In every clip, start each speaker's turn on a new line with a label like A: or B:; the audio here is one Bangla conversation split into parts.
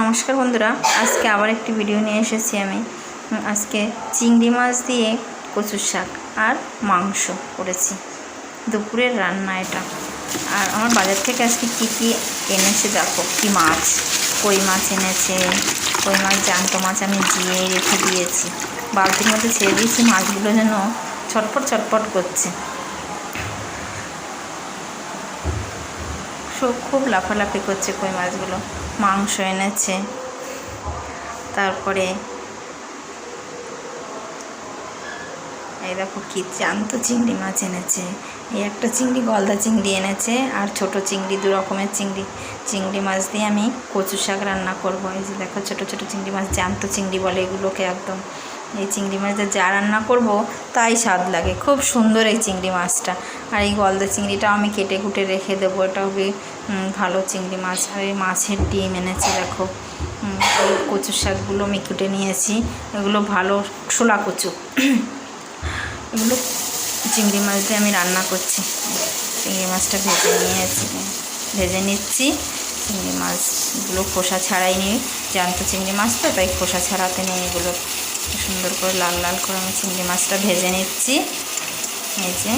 A: নমস্কার বন্ধুরা, আজকে আবার একটি ভিডিও নিয়ে এসেছি আমি। আজকে চিংড়ি মাছ দিয়ে কচুর শাক আর মাংস করেছি। দুপুরের রান্না এটা। আর আমার বাজার থেকে আজকে কী কী এনেছে দেখো? কী মাছ? কই মাছ এনেছে? কই মাছ? জ্যান্ত মাছ আমি জিয়ে রেখে দিয়েছি। বালতির মধ্যে ছেড়ে দিয়েছি, মাছগুলো যেন ছটপট ছটপট করছে। সব খুব লাফালাফি করছে কই মাছগুলো, মাংস এনেছে। তারপরে এই দেখো কি জ্যান্ত চিংড়ি মাছ এনেছে। এই একটা চিংড়ি, গলদা চিংড়ি এনেছে আর ছোট চিংড়ি, দু রকমের চিংড়ি। চিংড়ি মাছ দিয়ে আমি কচু শাক রান্না করব। এই যে দেখো ছোট ছোট চিংড়ি মাছ, জ্যান্ত চিংড়ি বলে এগুলোকে একদম। এই চিংড়ি মাছটা যা রান্না করব তাই স্বাদ লাগে। খুব সুন্দর এই চিংড়ি মাছটা। আর এই গলদা চিংড়িটাও আমি কেটে কুটে রেখে দেবো। এটাও বি উম, ভালো চিংড়ি মাছ। আর এই মাছের ডিম এনেছে দেখো। কচু শাকগুলো আমি কুটে নিয়েছি। এগুলো ভালো শোলা কচু। এগুলো চিংড়ি মাছ দিয়ে আমি রান্না করছি। চিংড়ি মাছটা ভেজে নিয়েছি। ভেজে নিচ্ছি। চিংড়ি মাছগুলো খোসা ছাড়াই নিই জ্যান্ত চিংড়ি মাছ তো তাই খোসা ছাড়াতে নেই এগুলো। সুন্দর করে লাল লাল করে আমি চিংড়ি মাছটা ভেজে নিচ্ছি। এই যে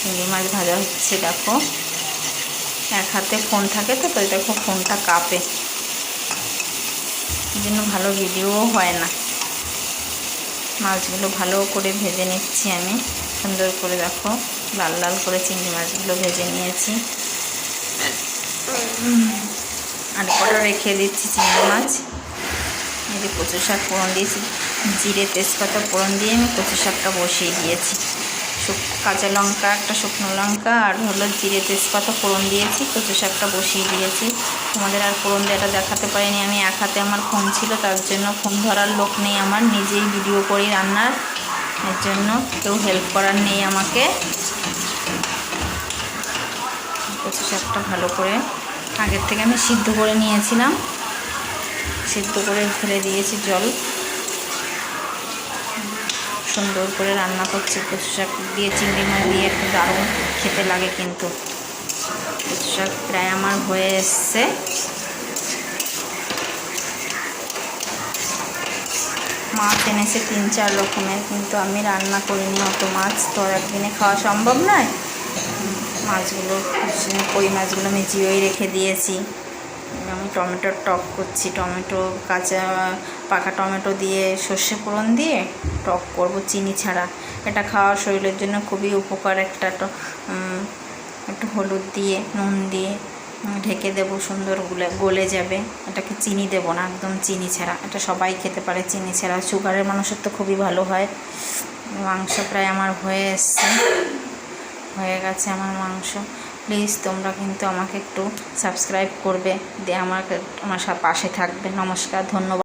A: চিংড়ি মাছ ভাজা হচ্ছে, দেখো। এক হাতে ফোন থাকে তো তাই দেখো ফোনটা কাঁপে। জন্য ভালো ভিডিও হয় না। মাছগুলো ভালো করে ভেজে নিচ্ছি আমি। সুন্দর করে দেখো, লাল লাল করে চিংড়ি মাছগুলো ভেজে নিয়েছি। আর কটা রেখে দিচ্ছি চিংড়ি মাছ। এই যে কচু শাক ফোড়ন দিয়েছি। জিরে তেজপাতা ফোড়ন দিয়ে আমি কচু শাকটা বসিয়ে দিয়েছি। কাঁচা লঙ্কা, একটা শুকনো লঙ্কা আর হলো জিরে তেজপাতা ফোড়ন দিয়েছি কচু শাকটা বসিয়ে দিয়েছি। তোমাদের আর ফোড়ন দেওয়াটা দেখাতে পারিনি, আমি এক হাতে আমার ফোন ছিল, তার জন্য ফোন ধরার লোক নেই আমার, নিজেই ভিডিও করি রান্নার। এর জন্য কেউ হেল্প করার নেই আমাকে। কচু শাকটা ভালো করে আগের থেকে আমি সিদ্ধ করে নিয়েছিলাম। সিদ্ধ করে ফেলে দিয়েছি জল। সুন্দর করে রান্না করছি। কচু শাক দিয়ে, চিংড়ি মাছ দিয়ে একটু দারুণ খেতে লাগে কিন্তু। কচু শাক প্রায় আমার হয়ে এসছে। মাছ এনেছে তিন চার রকমের, কিন্তু আমি রান্না করিনি অত মাছ। তো একদিনে খাওয়া সম্ভব নয়? মাছগুলো কই মাছগুলো আমি জিওই রেখে দিয়েছি। আমি টমেটোর টক করছি। টমেটো, কাঁচা, পাকা টমেটো দিয়ে সর্ষে ফোড়ন দিয়ে টক করব চিনি ছাড়া। এটা খাওয়া শরীরের জন্য খুবই উপকার একটা একটু হলুদ দিয়ে, নুন দিয়ে ঢেকে দেবো সুন্দর গুলে, গলে যাবে। এটাকে চিনি দেবো না, একদম চিনি ছাড়া। এটা সবাই খেতে পারে চিনি ছাড়া। সুগারের মানুষের তো খুবই ভালো হয়। মাংস প্রায় আমার হয়ে এসছে। হয়ে গেছে আমার মাংস। প্লিজ তোমরা কিন্তু আমাকে একটু সাবস্ক্রাইব করবে দিয়ে আমার সা- পাশে থাকবে। নমস্কার ধন্যবাদ।